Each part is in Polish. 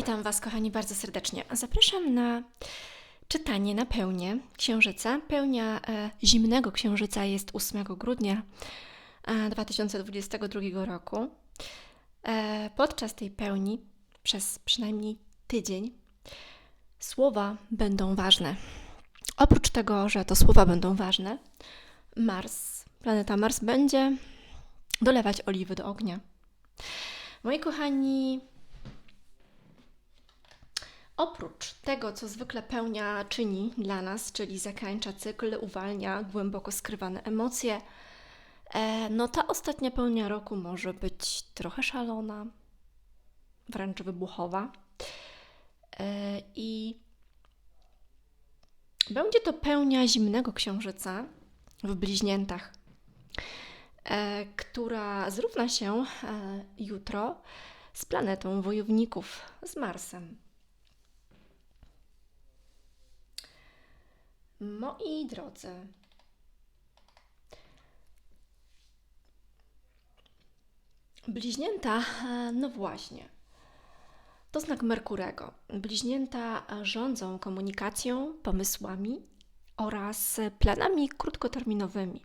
Witam Was, kochani, bardzo serdecznie. Zapraszam na czytanie na pełnię księżyca. Pełnia e, zimnego księżyca jest 8 grudnia e, 2022 roku. E, podczas tej pełni, przez przynajmniej tydzień, słowa będą ważne. Oprócz tego, że to słowa będą ważne, Mars, planeta Mars będzie dolewać oliwy do ognia. Moi kochani, oprócz tego, co zwykle pełnia czyni dla nas, czyli zakańcza cykl, uwalnia głęboko skrywane emocje, e, no ta ostatnia pełnia roku może być trochę szalona, wręcz wybuchowa. E, I będzie to pełnia zimnego księżyca w bliźniętach, e, która zrówna się jutro z planetą wojowników, z Marsem. Moi drodzy, bliźnięta, no właśnie, to znak Merkurego. Bliźnięta rządzą komunikacją, pomysłami oraz planami krótkoterminowymi.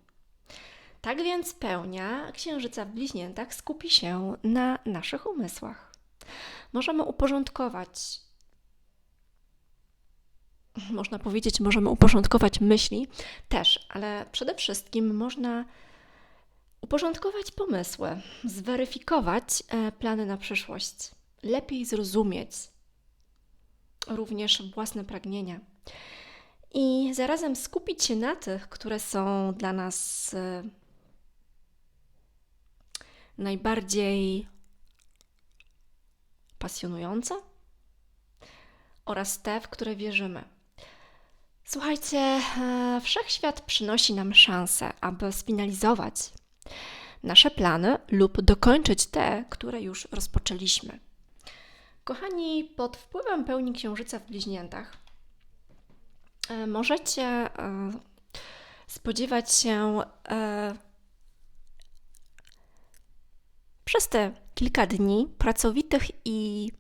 Tak więc pełnia księżyca w bliźniętach skupi się na naszych umysłach. Możemy uporządkować można powiedzieć, możemy uporządkować myśli też, ale przede wszystkim można uporządkować pomysły, zweryfikować e, plany na przyszłość, lepiej zrozumieć również własne pragnienia i zarazem skupić się na tych, które są dla nas e, najbardziej pasjonujące oraz te, w które wierzymy. Słuchajcie, e, wszechświat przynosi nam szansę, aby sfinalizować nasze plany lub dokończyć te, które już rozpoczęliśmy. Kochani, pod wpływem pełni księżyca w bliźniętach e, możecie e, spodziewać się przez te kilka dni pracowitych i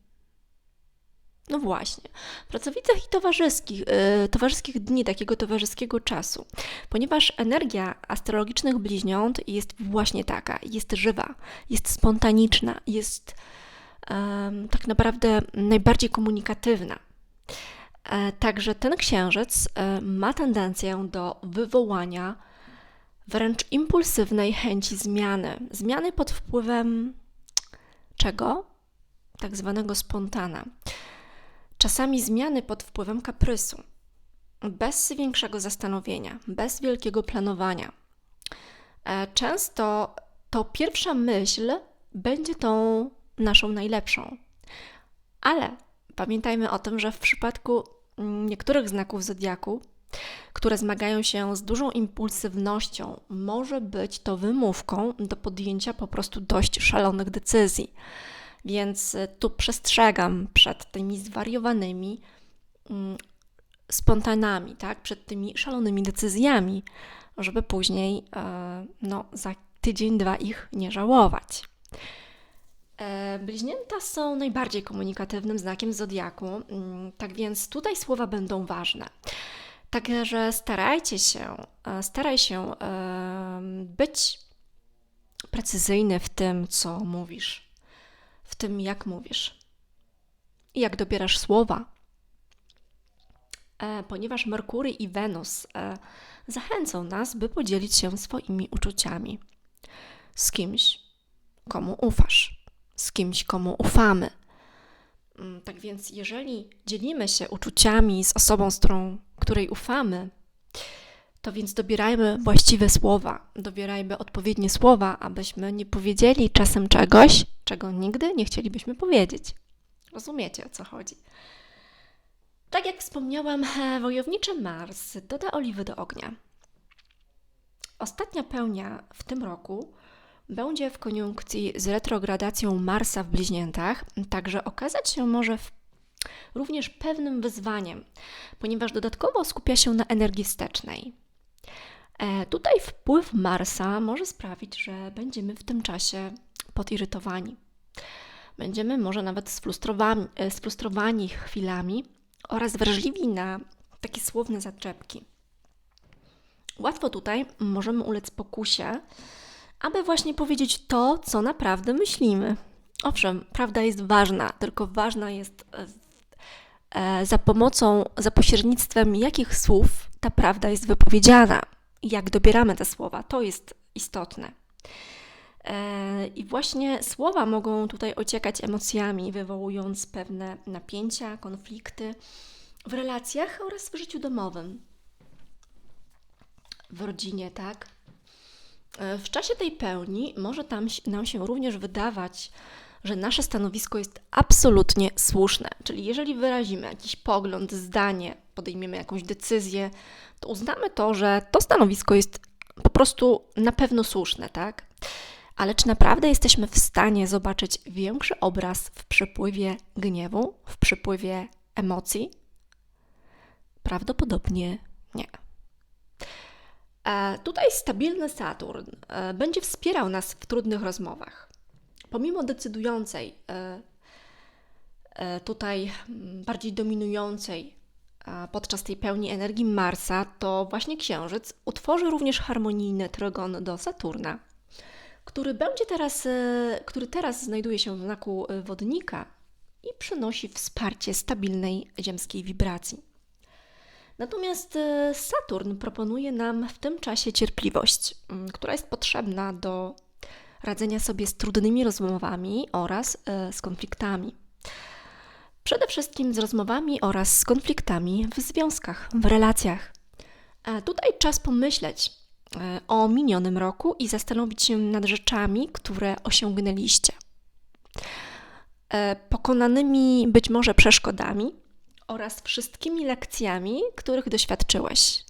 no właśnie, pracowitych i towarzyskich, yy, towarzyskich dni, takiego towarzyskiego czasu, ponieważ energia astrologicznych bliźniąt jest właśnie taka, jest żywa, jest spontaniczna, jest yy, tak naprawdę najbardziej komunikatywna. Yy, także ten księżyc e, ma tendencję do wywołania wręcz impulsywnej chęci zmiany. Zmiany pod wpływem czego? Tak zwanego spontana czasami zmiany pod wpływem kaprysu, bez większego zastanowienia, bez wielkiego planowania. E, często to pierwsza myśl będzie tą naszą najlepszą. Ale pamiętajmy o tym, że w przypadku mm, niektórych znaków zodiaku, które zmagają się z dużą impulsywnością, może być to wymówką do podjęcia po prostu dość szalonych decyzji. Więc y, tu przestrzegam przed tymi zwariowanymi mm, spontanami, tak? przed tymi szalonymi decyzjami, żeby później e, no, za tydzień, dwa ich nie żałować. E, bliźnięta są najbardziej komunikatywnym znakiem zodiaku, mm, tak więc tutaj słowa będą ważne. Także starajcie się, e, staraj się być precyzyjny w tym, co mówisz w tym, jak mówisz i jak dobierasz słowa. E, ponieważ Merkury i Wenus e, zachęcą nas, by podzielić się swoimi uczuciami z kimś, komu ufasz, z kimś, komu ufamy. Mm, tak więc, jeżeli dzielimy się uczuciami z osobą, z którą, której ufamy, to więc dobierajmy właściwe słowa, dobierajmy odpowiednie słowa, abyśmy nie powiedzieli czasem czegoś, czego nigdy nie chcielibyśmy powiedzieć. Rozumiecie o co chodzi? Tak jak wspomniałam, e, wojowniczy Mars doda oliwy do ognia. Ostatnia pełnia w tym roku będzie w koniunkcji z retrogradacją Marsa w bliźniętach, także okazać się może w również pewnym wyzwaniem, ponieważ dodatkowo skupia się na energii wstecznej. E, tutaj wpływ Marsa może sprawić, że będziemy w tym czasie podirytowani. Będziemy może nawet sfrustrowani, e, sfrustrowani chwilami oraz wrażliwi na takie słowne zaczepki. Łatwo tutaj możemy ulec pokusie, aby właśnie powiedzieć to, co naprawdę myślimy. Owszem, prawda jest ważna, tylko ważna jest e, za pomocą, za pośrednictwem jakich słów ta prawda jest wypowiedziana, jak dobieramy te słowa, to jest istotne. E, I właśnie słowa mogą tutaj ociekać emocjami, wywołując pewne napięcia, konflikty w relacjach oraz w życiu domowym. W rodzinie, tak? E, w czasie tej pełni może tam nam się również wydawać, że nasze stanowisko jest absolutnie słuszne. Czyli jeżeli wyrazimy jakiś pogląd, zdanie, podejmiemy jakąś decyzję, to uznamy to, że to stanowisko jest po prostu na pewno słuszne, tak? Ale czy naprawdę jesteśmy w stanie zobaczyć większy obraz w przepływie gniewu, w przepływie emocji? Prawdopodobnie nie. E, tutaj stabilny Saturn e, będzie wspierał nas w trudnych rozmowach. Pomimo decydującej, e, tutaj bardziej dominującej podczas tej pełni energii Marsa, to właśnie Księżyc utworzy również harmonijny trygon do Saturna, który będzie teraz, który teraz znajduje się w znaku wodnika i przynosi wsparcie stabilnej ziemskiej wibracji. Natomiast e, Saturn proponuje nam w tym czasie cierpliwość, która jest potrzebna do radzenia sobie z trudnymi rozmowami oraz e, z konfliktami. Przede wszystkim z rozmowami oraz z konfliktami w związkach, w relacjach. Tutaj czas pomyśleć e, o minionym roku i zastanowić się nad rzeczami, które osiągnęliście. Pokonanymi być może przeszkodami, oraz wszystkimi lekcjami, których doświadczyłeś,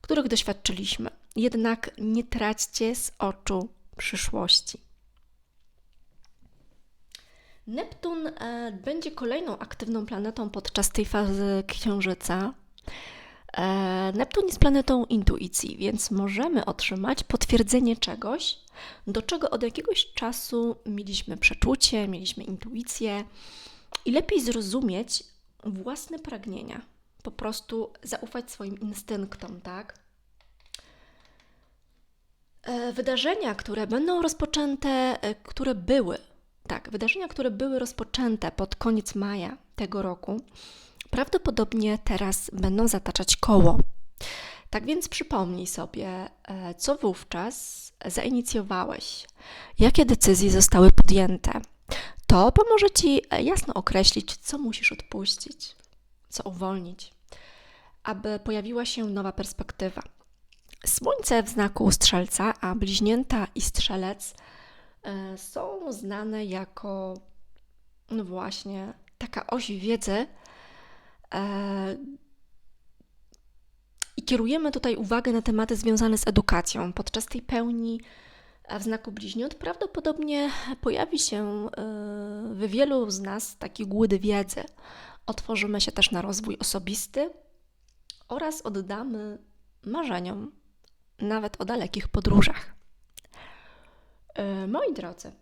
których doświadczyliśmy. Jednak nie traćcie z oczu przyszłości. Neptun e, będzie kolejną aktywną planetą podczas tej fazy księżyca. E, Neptun jest planetą intuicji, więc możemy otrzymać potwierdzenie czegoś, do czego od jakiegoś czasu mieliśmy przeczucie, mieliśmy intuicję i lepiej zrozumieć, własne pragnienia. Po prostu zaufać swoim instynktom, tak? E, wydarzenia, które będą rozpoczęte, które były, tak, wydarzenia, które były rozpoczęte pod koniec maja tego roku, prawdopodobnie teraz będą zataczać koło. Tak więc przypomnij sobie, e, co wówczas zainicjowałeś, jakie decyzje zostały podjęte, to pomoże Ci e, jasno określić, co musisz odpuścić, co uwolnić, aby pojawiła się nowa perspektywa. Słońce w znaku strzelca, a bliźnięta i strzelec są znane jako, no właśnie, taka oś wiedzy. E, I kierujemy tutaj uwagę na tematy związane z edukacją. Podczas tej pełni a w znaku bliźniąt prawdopodobnie pojawi się e, w wielu z nas taki głód wiedzy. Otworzymy się też na rozwój osobisty oraz oddamy marzeniom, nawet o dalekich podróżach. E, moi drodzy,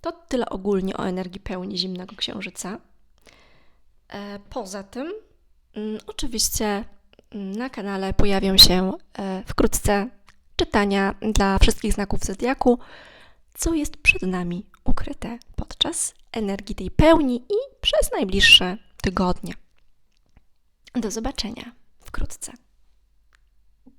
to tyle ogólnie o energii pełni zimnego księżyca. E, poza tym, mm, oczywiście mm, na kanale pojawią się wkrótce czytania dla wszystkich znaków zodiaku, co jest przed nami ukryte podczas energii tej pełni i przez najbliższe tygodnie. Do zobaczenia wkrótce.